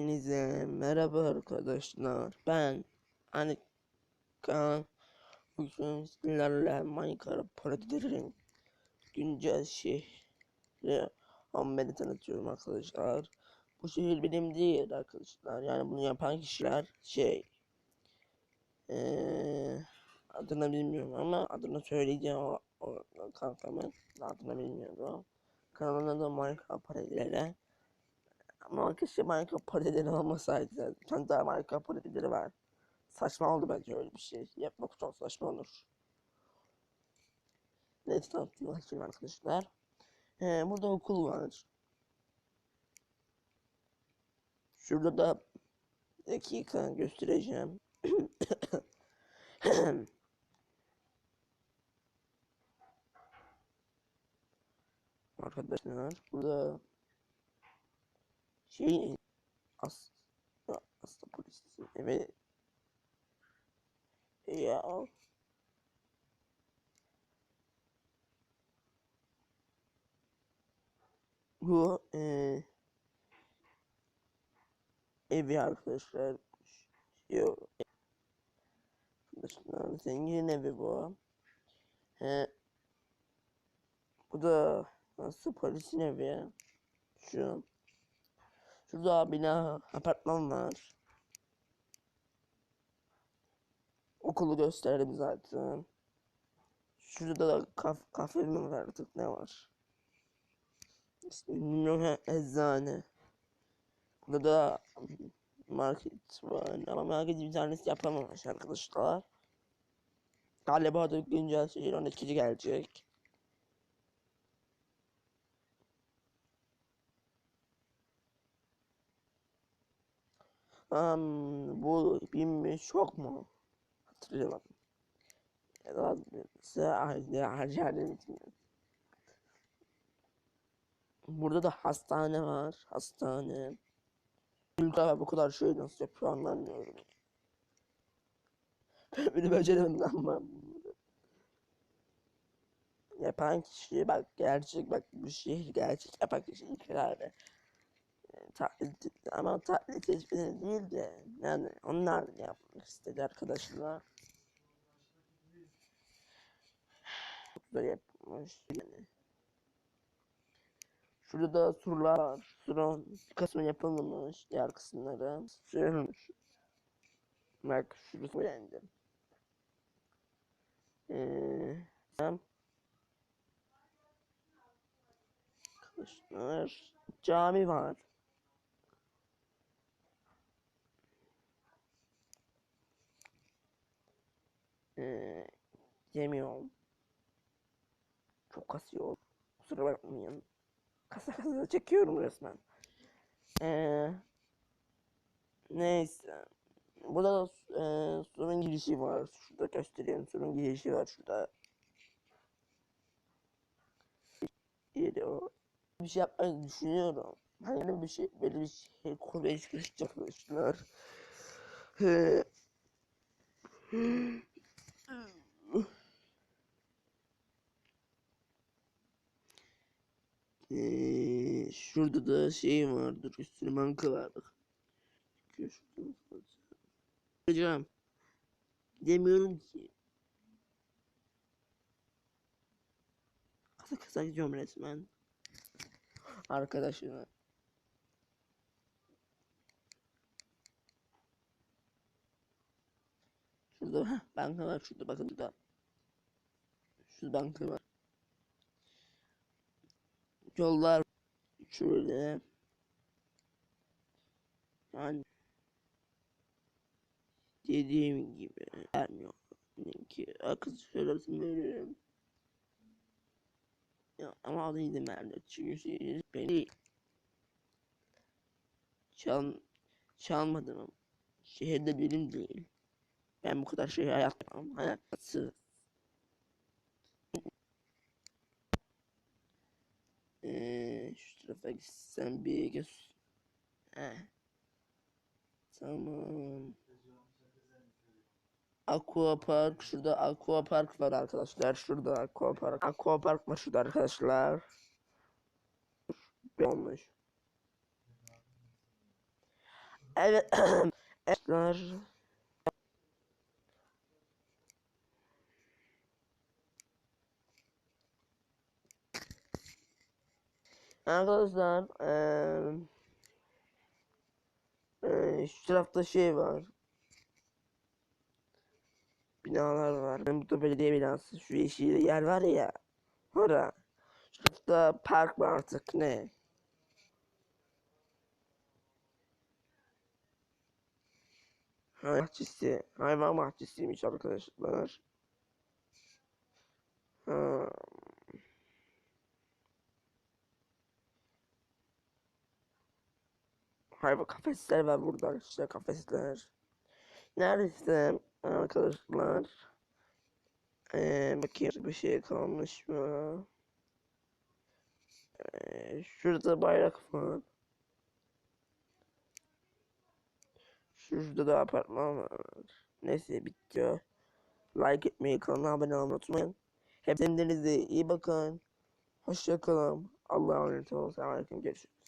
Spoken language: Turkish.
Hepinize merhaba arkadaşlar. Ben Anika. Bugün sizlerle Minecraft parodilerin güncel şehri Ahmet'i tanıtıyorum arkadaşlar. Bu şehir benim değil arkadaşlar. Yani bunu yapan kişiler şey eee adını bilmiyorum ama adını söyleyeceğim o, o kankamın adını bilmiyorum. Kanalın adı Minecraft parodileri. Ama keşke Minecraft parodileri olmasaydı. Tane daha Minecraft parodileri var. Saçma oldu bence öyle bir şey. Yapmak çok saçma olur. Neyse tanıtayım bakayım arkadaşlar. Ee, burada okul var. Şurada da dakika göstereceğim. Arkadaşlar burada şey as aslında polisin eve ya. Bu eee evi arkadaşlar yok arkadaşlar zengin evi bu. He. Bu da nasıl polisin evi? Şu Şurada bina, apartman var. Okulu gösterdim zaten. Şurada da kaf kafe mi var artık ne var? İşte bilmiyorum eczane. Burada da market var ama market bir tanesi yapamamış arkadaşlar. Galiba da güncel şehir 12. gelecek. Um, bu binmiş çok mu? Hatırlayamadım. Ya da size. Burada da hastane var. Hastane. Ülke bu kadar şey nasıl yapıyor anlamıyorum. Beni beceremedim ama. Yapan kişi bak gerçek bak bu şehir gerçek yapan kişi ülkelerde taklit ama taklit etmeleri değil de yani onlar yapmak istedi arkadaşlar. Böyle yapmış yani. Şurada da surlar var. Surun kısmı yapılmamış. Diğer kısımları sürülmüş. Bak şurası beğendim. Ee, sen Arkadaşlar cami var. Ee, yemiyorum. Çok kasıyor. Kusura bakmayın. Kasa kasa çekiyorum resmen. Ee, neyse. Burada da e, surun girişi var. Şurada göstereyim. Surun girişi var şurada. O. Bir şey yapmayı düşünüyorum. Hani bir şey böyle bir şey kurmaya çalışacak arkadaşlar. Ee, Ee, şurada da şey vardır. Üstüne banka var bak. Şurada Hocam. Demiyorum ki. Kasa gidiyorum resmen. Arkadaşına. Şurada heh, banka var. Şurada bakın burada. Şurada banka var. Yollar şöyle. Yani dediğim gibi vermiyor. ki akıl söylesin veririm. Ya, ama adı izin verdi. Çünkü şey, beni çal çalmadım. Şehirde benim değil. Ben bu kadar şey yapmam. Hayatsız. Ee, şu tarafa gitsem bir göz. Heh. Tamam. Aqua Park şurada Aqua Park var arkadaşlar. Şurada Aqua Park. Aqua Park var şurada arkadaşlar. Olmuş? Evet. Arkadaşlar. Arkadaşlar eee eee, şu tarafta şey var. Binalar var. Ben burada belediye binası. Şu yeşil yer var ya. Orada. Şu tarafta park mı artık ne? Bahçesi. Hayvan bahçesiymiş arkadaşlar. Hayvan kafesler var burada arkadaşlar kafesler. Neredeyse arkadaşlar. Ee, bakayım bir şey kalmış mı? Ee, şurada bayrak var. Şurada da apartman var. Neyse bitiyor. Like etmeyi, kanala abone olmayı unutmayın. Hep kendinize iyi bakın. Hoşça kalın. Allah'a emanet olun. Selamünaleyküm. Görüşürüz.